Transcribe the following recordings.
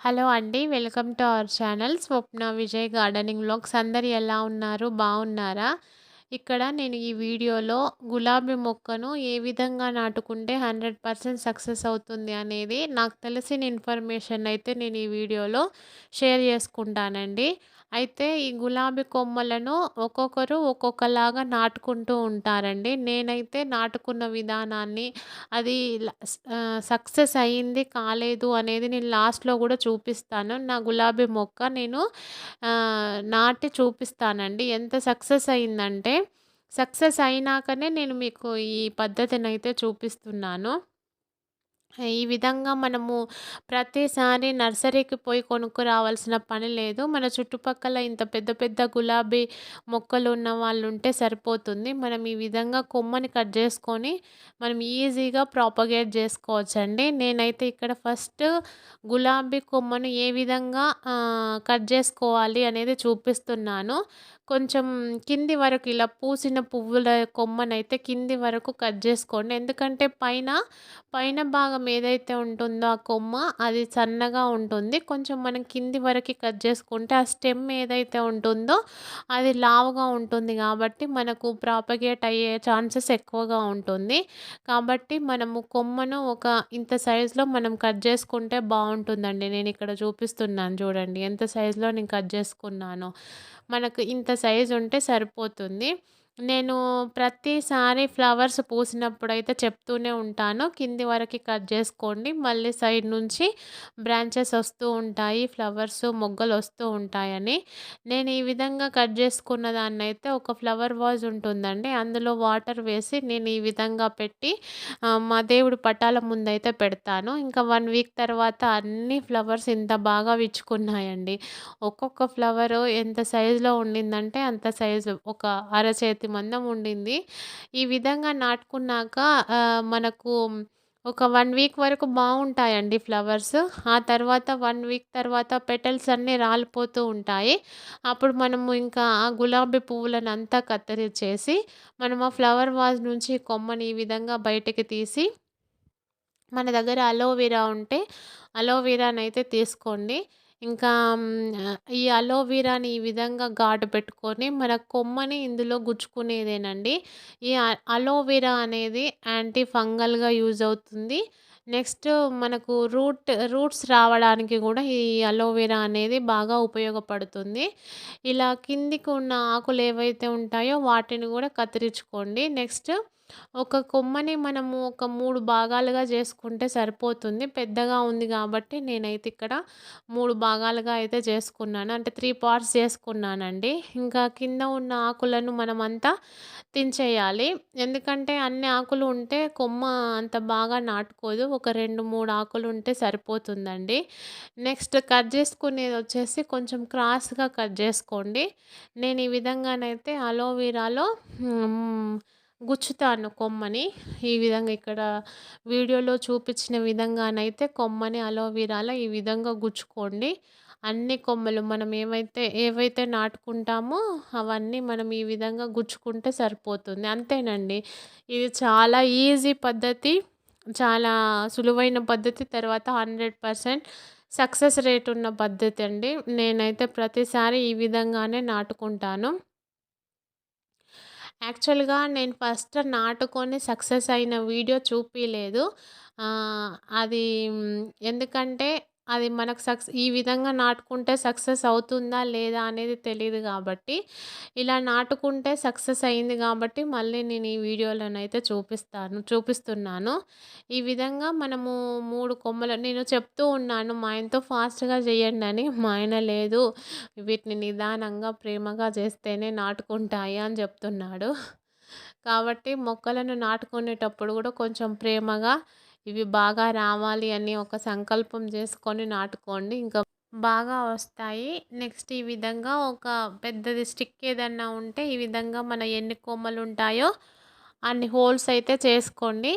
Hello అండి. Welcome to our channel Swapna Vijay gardening blogs అందరు ఎలా ఉన్నారు? బాగున్నారా? ఇక్కడ నేను ఈ వీడియోలో గులాబీ మొక్కను ఏ విధంగా నాటుకుంటే 100% సక్సెస్ అవుతుంది అనేది నాకు తెలిసిన ఇన్ఫర్మేషన్ అయితే నేను ఈ వీడియోలో షేర్ చేసుకుంటానండి. అయితే ఈ గులాబీ కొమ్మలను ఒక్కొక్కరు ఒక్కొక్కలాగా నాటుకుంటూ ఉంటారండి. నేనైతే నాటుకున్న విధానాన్ని అది ల సక్సెస్ అయింది, కాలేదు అనేది నేను లాస్ట్‌లో కూడా చూపిస్తాను. నా గులాబీ మొక్క నేను నాటి చూపిస్తానండి. ఎంత సక్సెస్ అయిందంటే, సక్సెస్ అయినాకనే నేను మీకు ఈ పద్ధతినైతే చూపిస్తున్నాను. ఈ విధంగా మనము ప్రతిసారి నర్సరీకి పోయి కొనుక్కు రావాల్సిన పని లేదు. మన చుట్టుపక్కల ఇంత పెద్ద పెద్ద గులాబీ మొక్కలు ఉన్న వాళ్ళు ఉంటే సరిపోతుంది. మనం ఈ విధంగా కొమ్మని కట్ చేసుకొని మనం ఈజీగా ప్రాపగేట్ చేసుకోవచ్చండి. నేనైతే ఇక్కడ ఫస్ట్ గులాబీ కొమ్మను ఏ విధంగా కట్ చేసుకోవాలి అనేది చూపిస్తున్నాను. కొంచెం కింది వరకు ఇలా పూసిన పువ్వుల కొమ్మనైతే కింది వరకు కట్ చేసుకోండి. ఎందుకంటే పైన, పైన భాగం ఏదైతే ఉంటుందో ఆ కొమ్మ అది సన్నగా ఉంటుంది. కొంచెం మనం కింది వరకు కట్ చేసుకుంటే ఆ స్టెమ్ ఏదైతే ఉంటుందో అది లావుగా ఉంటుంది కాబట్టి మనకు ప్రాపగేట్ అయ్యే ఛాన్సెస్ ఎక్కువగా ఉంటుంది. కాబట్టి మనము కొమ్మను ఒక ఇంత సైజులో మనం కట్ చేసుకుంటే బాగుంటుందండి నేను ఇక్కడ చూపిస్తున్నాను చూడండి. ఎంత సైజులో నేను కట్ చేసుకున్నానో. మనకు ఇంత సైజు ఉంటే సరిపోతుంది. నేను ప్రతిసారి ఫ్లవర్స్ పూసినప్పుడైతే చెప్తూనే ఉంటాను. కింది వరకు కట్ చేసుకోండి. మళ్ళీ సైడ్ నుంచి బ్రాంచెస్ వస్తూ ఉంటాయి. ఫ్లవర్స్, మొగ్గలు వస్తూ ఉంటాయని. నేను ఈ విధంగా కట్ చేసుకున్న దాన్నైతే ఒక ఫ్లవర్ వాజ్ ఉంటుందండి. అందులో వాటర్ వేసి నేను ఈ విధంగా పెట్టి మా దేవుడు పటాల ముందైతే పెడతాను. ఇంకా వన్ వీక్ తర్వాత అన్ని ఫ్లవర్స్ ఇంత బాగా విచ్చుకున్నాయండి. ఒక్కొక్క ఫ్లవరు ఎంత సైజులో ఉండిందంటే అంత సైజు ఒక అరచేతి మందం ఉండింది. ఈ విధంగా నాటుకున్నాక మనకు ఒక వన్ వీక్ వరకు బాగుంటాయండి ఫ్లవర్స్. ఆ తర్వాత వన్ వీక్ తర్వాత పెటల్స్ అన్నీ రాలిపోతూ ఉంటాయి. అప్పుడు మనము ఇంకా ఆ గులాబీ పువ్వులనంతా కత్తిరించేసి మనం ఆ ఫ్లవర్ వాజ్ నుంచి కొమ్మని ఈ విధంగా బయటికి తీసి మన దగ్గర అలోవెరా ఉంటే అలోవెరానైతే తీసుకోండి. ఇంకా ఈ అలోవీరాని ఈ విధంగా ఘాటు పెట్టుకొని మన కొమ్మని ఇందులో గుచ్చుకునేదేనండి. ఈ అలోవీరా అనేది యాంటీ ఫంగల్‌గా యూజ్ అవుతుంది. నెక్స్ట్ మనకు రూట్ రూట్స్ రావడానికి కూడా ఈ అలోవెరా అనేది బాగా ఉపయోగపడుతుంది. ఇలా కిందికి ఉన్న ఆకులు ఏవైతే ఉంటాయో వాటిని కూడా కత్తిరించుకోండి. నెక్స్ట్ ఒక కొమ్మని మనము ఒక మూడు భాగాలుగా చేసుకుంటే సరిపోతుంది. పెద్దగా ఉంది కాబట్టి నేనైతే ఇక్కడ మూడు భాగాలుగా అయితే చేసుకున్నాను. అంటే త్రీ పార్ట్స్ చేసుకున్నానండి. ఇంకా కింద ఉన్న ఆకులను మనమంతా తించేయాలి ఎందుకంటే అన్ని ఆకులు ఉంటే కొమ్మ అంత బాగా నాటుకోదు. ఒక 2, 3 ఆకులు ఉంటే సరిపోతుందండి. నెక్స్ట్ కట్ చేసుకునేది వచ్చేసి కొంచెం క్రాస్‌గా కట్ చేసుకోండి. నేను ఈ విధంగానైతే అలోవీరాలో గుచ్చుతాను కొమ్మని. ఈ విధంగా ఇక్కడ వీడియోలో చూపించిన విధంగానైతే కొమ్మని అలోవీరాల ఈ విధంగా గుచ్చుకోండి. అన్ని కొమ్మలు మనం ఏవైతే ఏవైతే నాటుకుంటామో అవన్నీ మనం ఈ విధంగా గుచ్చుకుంటే సరిపోతుంది. అంతేనండి. ఇది చాలా ఈజీ పద్ధతి. చాలా సులువైన పద్ధతి. తర్వాత 100% సక్సెస్ రేట్ ఉన్న పద్ధతి అండి. నేనైతే ప్రతిసారి ఈ విధంగానే నాటుకుంటాను. యాక్చువల్‌గా నేను ఫస్ట్ నాటుకొని సక్సెస్ అయిన వీడియో చూపియలేదు. అది ఎందుకంటే అది మనకు సక్స్ ఈ విధంగా నాటుకుంటే సక్సెస్ అవుతుందా? లేదా? అనేది తెలియదు కాబట్టి ఇలా నాటుకుంటే సక్సెస్ అయింది కాబట్టి మళ్ళీ నేను ఈ వీడియోలోనైతే చూపిస్తాను చూపిస్తున్నాను. ఈ విధంగా మనము మూడు కొమ్మలు నేను చెప్తూ ఉన్నాను మా ఆయనతో ఫాస్ట్‌గా చేయండని. మా ఆయన లేదు వీటిని నిదానంగా, ప్రేమగా చేస్తేనే నాటుకుంటాయి అని చెప్తున్నాడు. కాబట్టి మొక్కలను నాటుకునేటప్పుడు కూడా కొంచెం ప్రేమగా ఇవి బాగా రావాలి అని ఒక సంకల్పం చేసుకొని నాటుకోండి. ఇంకా బాగా వస్తాయి. నెక్స్ట్ ఈ విధంగా ఒక పెద్దది స్టిక్ ఏదన్నా ఉంటే ఈ విధంగా మన ఎన్ని కొమ్మలు ఉంటాయో అన్ని హోల్స్ అయితే చేసుకోండి.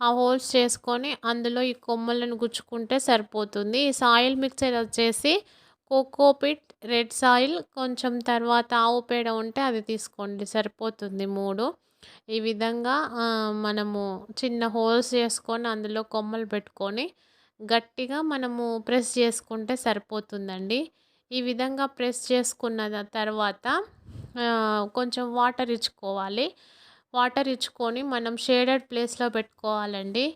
ఆ హోల్స్ చేసుకొని అందులో ఈ కొమ్మలను గుచ్చుకుంటే సరిపోతుంది. ఈ సాయిల్ మిక్చర్ వచ్చేసి కోకోపిట్ రెడ్ సాయిల్ కొంచెం తర్వాత ఆవు పేడ ఉంటే అది తీసుకోండి సరిపోతుంది మూడు ఈ విధంగా మనము చిన్న హోల్స్ చేసుకొని అందులో కొమ్మలు పెట్టుకొని గట్టిగా మనము ప్రెస్ చేసుకుంటే సరిపోతుందండి. ఈ విధంగా ప్రెస్ చేసుకున్న తర్వాత కొంచెం వాటర్ ఇచ్చుకోవాలి. వాటర్ ఇచ్చుకొని మనం షేడెడ్ ప్లేస్లో పెట్టుకోవాలండి.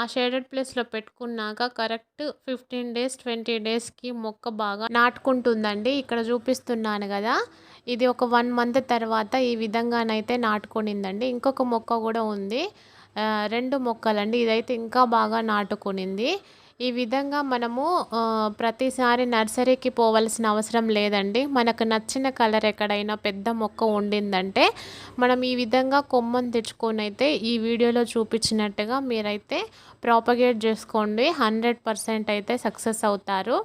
ఆ షేడెడ్ ప్లేస్లో పెట్టుకున్నాక కరెక్ట్ ఫిఫ్టీన్ డేస్ ట్వంటీ డేస్కి మొక్క బాగా నాటుకుంటుందండి. ఇక్కడ చూపిస్తున్నాను కదా ఇది ఒక వన్ మంత్ తర్వాత ఈ విధంగానైతే నాటుకునిందండి. ఇంకొక మొక్క కూడా ఉంది. రెండు మొక్కలండి. ఇదైతే ఇంకా బాగా నాటుకునింది. ఈ విధంగా మనము ప్రతిసారి నర్సరీకి పోవలసిన అవసరం లేదండి. మనకు నచ్చిన కలర్ ఎక్కడైనా పెద్ద మొక్క ఉండిందంటే మనం ఈ విధంగా కొమ్మను తెచ్చుకొని అయితే ఈ వీడియోలో చూపించినట్టుగా మీరైతే ప్రాపగేట్ చేసుకోండి. హండ్రెడ్ పర్సెంట్ అయితే సక్సెస్ అవుతారు.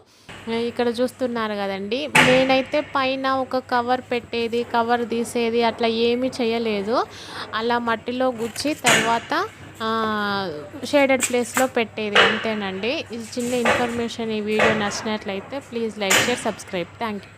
ఇక్కడ చూస్తున్నారు కదండి. నేనైతే పైన ఒక కవర్ పెట్టేది కవర్ తీసేది అట్లా ఏమీ చేయలేదు. అలా మట్టిలో గుచ్చి తర్వాత షేడెడ్ ప్లేస్లో పెట్టేది అంతేనండి. ఇది చిన్న ఇన్ఫర్మేషన్ ఈ వీడియో నచ్చినట్లయితే please like share subscribe. Thank you